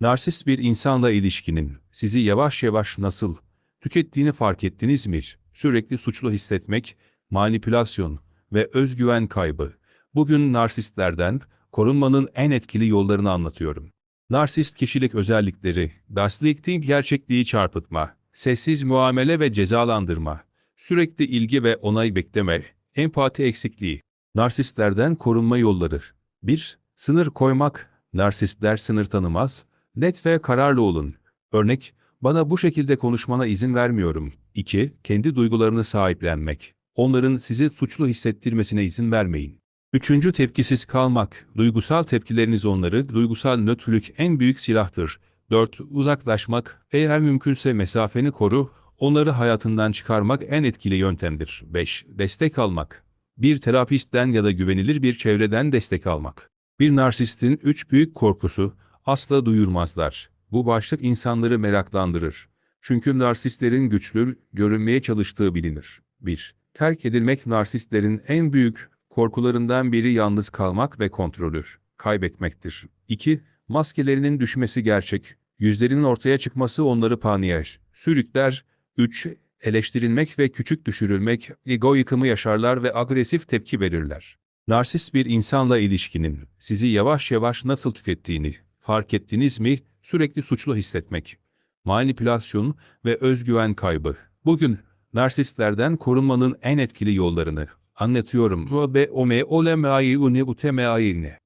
Narsist bir insanla ilişkinin sizi yavaş yavaş nasıl tükettiğini fark ettiniz mi? Sürekli suçlu hissetmek, manipülasyon ve özgüven kaybı. Bugün narsistlerden korunmanın en etkili yollarını anlatıyorum. Narsist kişilik özellikleri, gaslighting gerçekliği çarpıtma, sessiz muamele ve cezalandırma, sürekli ilgi ve onay bekleme, empati eksikliği. Narsistlerden korunma yolları. 1. Sınır koymak. Narsistler sınır tanımaz. Net ve kararlı olun. Örnek, bana bu şekilde konuşmana izin vermiyorum. 2. Kendi duygularını sahiplenmek. Onların sizi suçlu hissettirmesine izin vermeyin. Üçüncü tepkisiz kalmak. Duygusal tepkileriniz onları, duygusal nötrlük en büyük silahtır. 4. Uzaklaşmak. Eğer mümkünse mesafeni koru, onları hayatından çıkarmak en etkili yöntemdir. 5. Destek almak. Bir terapistten ya da güvenilir bir çevreden destek almak. Bir narsistin üç büyük korkusu, asla duyurmazlar. Bu başlık insanları meraklandırır. Çünkü narsistlerin güçlü, görünmeye çalıştığı bilinir. 1. Terk edilmek narsistlerin en büyük korkularından biri yalnız kalmak ve kontrolü kaybetmektir. 2. Maskelerinin düşmesi gerçek, yüzlerinin ortaya çıkması onları paniğe sürükler. 3. Eleştirilmek ve küçük düşürülmek, ego yıkımı yaşarlar ve agresif tepki verirler. Narsist bir insanla ilişkinin sizi yavaş yavaş nasıl tükettiğini fark ettiniz mi? Sürekli suçlu hissetmek, manipülasyon ve özgüven kaybı. Bugün narsistlerden korunmanın en etkili yollarını anlatıyorum. Ve o me ole me ayi.